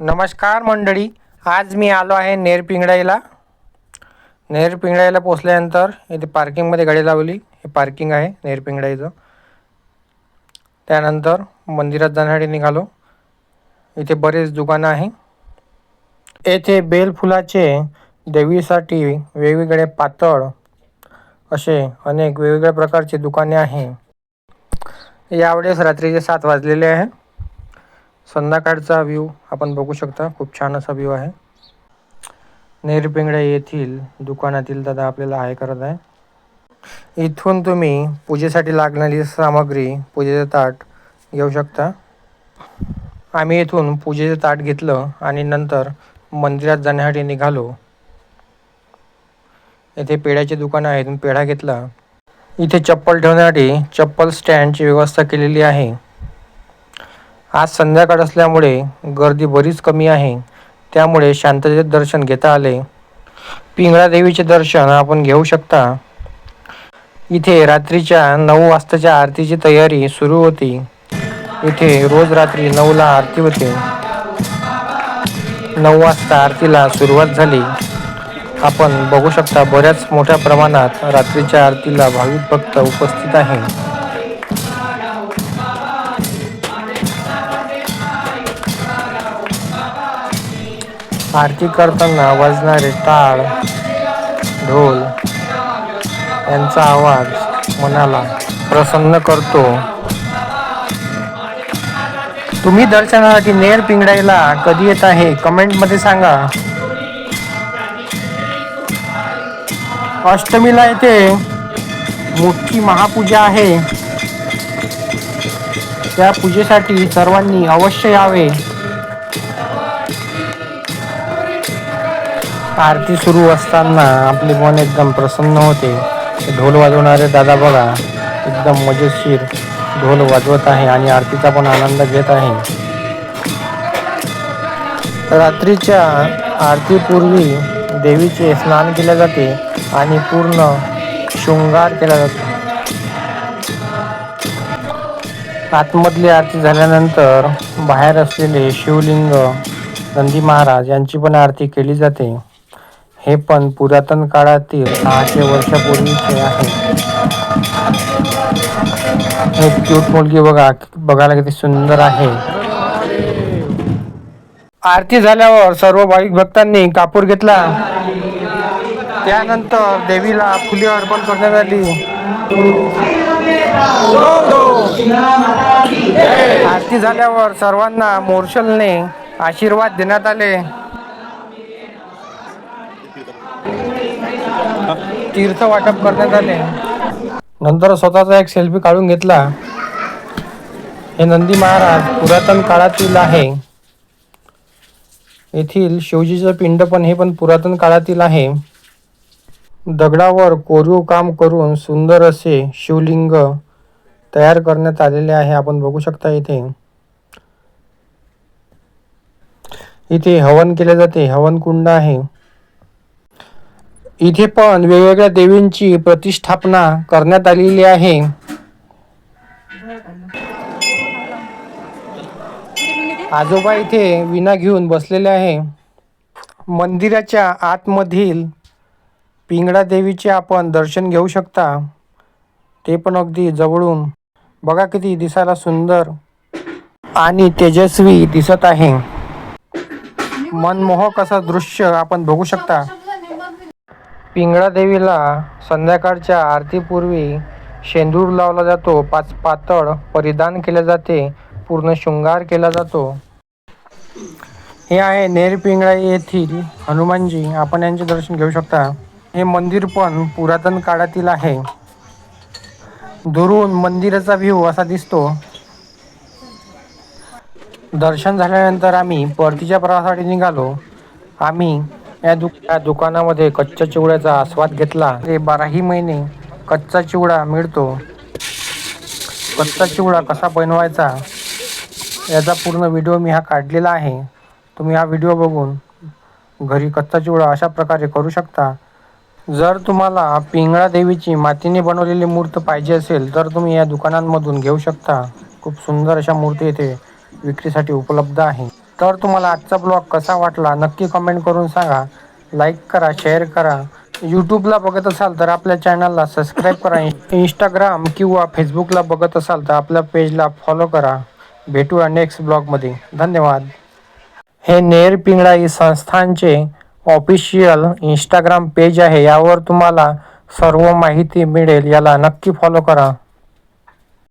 नमस्कार मंडळी आज मी आलो आहे नेरपिंगडाईला नेरपिंगडाईला पोचल्यानंतर इथे पार्किंगमध्ये गाडी लावली. हे पार्किंग आहे नेरपिंगडाईचं त्यानंतर मंदिरात जाण्यासाठी निघालो. इथे बरेच दुकानं आहे. येथे बेलफुलाचे देवीसाठी वेगवेगळे पातळ असे अनेक वेगवेगळ्या प्रकारचे दुकाने आहे. यावेळेस रात्रीचे सात वाजलेले आहे. संध्याकाळचा व्ह्यू आपण बघू शकता. खूप छान असा व्ह्यू आहे. नेरपिंगड्या येथील दुकानातील दादा आपल्याला हाय करत आहे. इथून तुम्ही पूजेसाठी लागणारी सामग्री पूजेचं ताट घेऊ शकता. आम्ही इथून पूजेचं ताट घेतलं आणि नंतर मंदिरात जाण्यासाठी निघालो. येथे पेढ्याचे दुकान आहे पेढा घेतला. इथे चप्पल ठेवण्यासाठी चप्पल स्टँडची व्यवस्था केलेली आहे. आज संध्याकाळ असल्यामुळे गर्दी बरीच कमी आहे. त्यामुळे शांततेत दर्शन घेता आले. पिंगळा देवीचे दर्शन आपण घेऊ शकता. इथे रात्रीच्या नऊ वाजताच्या आरतीची तयारी सुरू होती. इथे रोज रात्री नऊला आरती होते. नऊ वाजता आरतीला सुरुवात झाली. आपण बघू शकता बऱ्याच मोठ्या प्रमाणात रात्रीच्या आरतीला भाविक भक्त उपस्थित आहे आरती करताना वाजणारे टाळ ढोल यांचा आवाज मनाला प्रसन्न करतो. तुम्ही दर्शनासाठी नेर पिंगडायला कधी येत आहे? कमेंटमध्ये सांगा. अष्टमीला येथे मोठी महापूजा आहे. त्या पूजेसाठी सर्वांनी अवश्य यावे. आरती सुरू असताना आपले मन एकदम प्रसन्न होते. ढोल वाजवणारे दादा बघा एकदम मजेशीर ढोल वाजवत आहे आणि आरतीचा पण आनंद घेत आहे. रात्रीच्या आरतीपूर्वी देवीचे स्नान केले जाते आणि पूर्ण शृंगार केला जातो. आतमधली आरती झाल्यानंतर बाहेर असलेले शिवलिंग नंदी महाराज यांची पण आरती केली जाते. हे पण पुरातन काळातील सहाशे वर्षापूर्वीचे आहे. हे क्यूट मुलगी बघा बघायला किती सुंदर आहे. आरती झाल्यावर सर्व भाविक भक्तांनी कापूर घेतला. त्यानंतर देवीला फुले अर्पण करण्यात आली. आरती झाल्यावर सर्वांना मोर्शलने आशीर्वाद देण्यात आले. तीर्थ वाटप करण्यात आले. नंतर स्वतःचा एक सेल्फी काढून घेतला. हे नंदी महाराज पुरातन काळातील आहे. येथील शिवजीचं पिंड पण हे पण पुरातन काळातील आहे. दगडावर कोरीव काम करून सुंदर असे शिवलिंग तयार करण्यात आलेले आहे. आपण बघू शकता इथे. इथे हवन केले जाते. हवन कुंड आहे. इथे पण वेगवेगळ्या देवींची प्रतिष्ठापना करण्यात आलेली आहे. आजोबा इथे विना घेऊन बसलेले आहे. मंदिराच्या आतमधील पिंगळा देवीचे आपण दर्शन घेऊ शकता. ते पण अगदी जवळून. बघा किती दिसायला सुंदर आणि तेजस्वी दिसत आहे. मनमोहक असं दृश्य आपण बघू शकता. पिंगळा देवीला संध्याकाळच्या आरतीपूर्वी शेंदूर लावला जातो. पाच पातळ परिधान केले जाते. पूर्ण शृंगार केला जातो. हे आहे नेरपिंगळा येथील हनुमानजी. आपण यांचे दर्शन घेऊ शकता. हे मंदिर पण पुरातन काळातील आहे. दुरून मंदिराचा व्ह्यू असा दिसतो. दर्शन झाल्यानंतर आम्ही परतीच्या प्रवासासाठी निघालो. आम्ही या दु या दुकानामध्ये कच्च्या चिवड्याचा आस्वाद घेतला. ते बाराही महिने कच्चा चिवडा मिळतो. कच्चा चिवडा कसा बनवायचा याचा पूर्ण व्हिडिओ मी हा काढलेला आहे. तुम्ही हा व्हिडिओ बघून घरी कच्चा चिवडा अशा प्रकारे करू शकता. जर तुम्हाला पिंगळा देवीची मातीने बनवलेली मूर्त पाहिजे असेल तर तुम्ही या दुकानांमधून घेऊ शकता. खूप सुंदर अशा मूर्ती येथे विक्रीसाठी उपलब्ध आहे. तर तुम्हाला आजचा ब्लॉग कसा वाटला नक्की कमेंट करून सांगा. लाईक करा शेअर करा. यूट्यूबला बघत असाल तर आपल्या चॅनलला सबस्क्राईब करा. इंस्टाग्राम किंवा फेसबुकला बघत असाल तर आपल्या पेजला फॉलो करा. भेटूया नेक्स्ट ब्लॉगमध्ये धन्यवाद. हे नेर पिंगळाई संस्थानचे ऑफिशियल इंस्टाग्राम पेज आहे. यावर तुम्हाला सर्व माहिती मिळेल. याला नक्की फॉलो करा.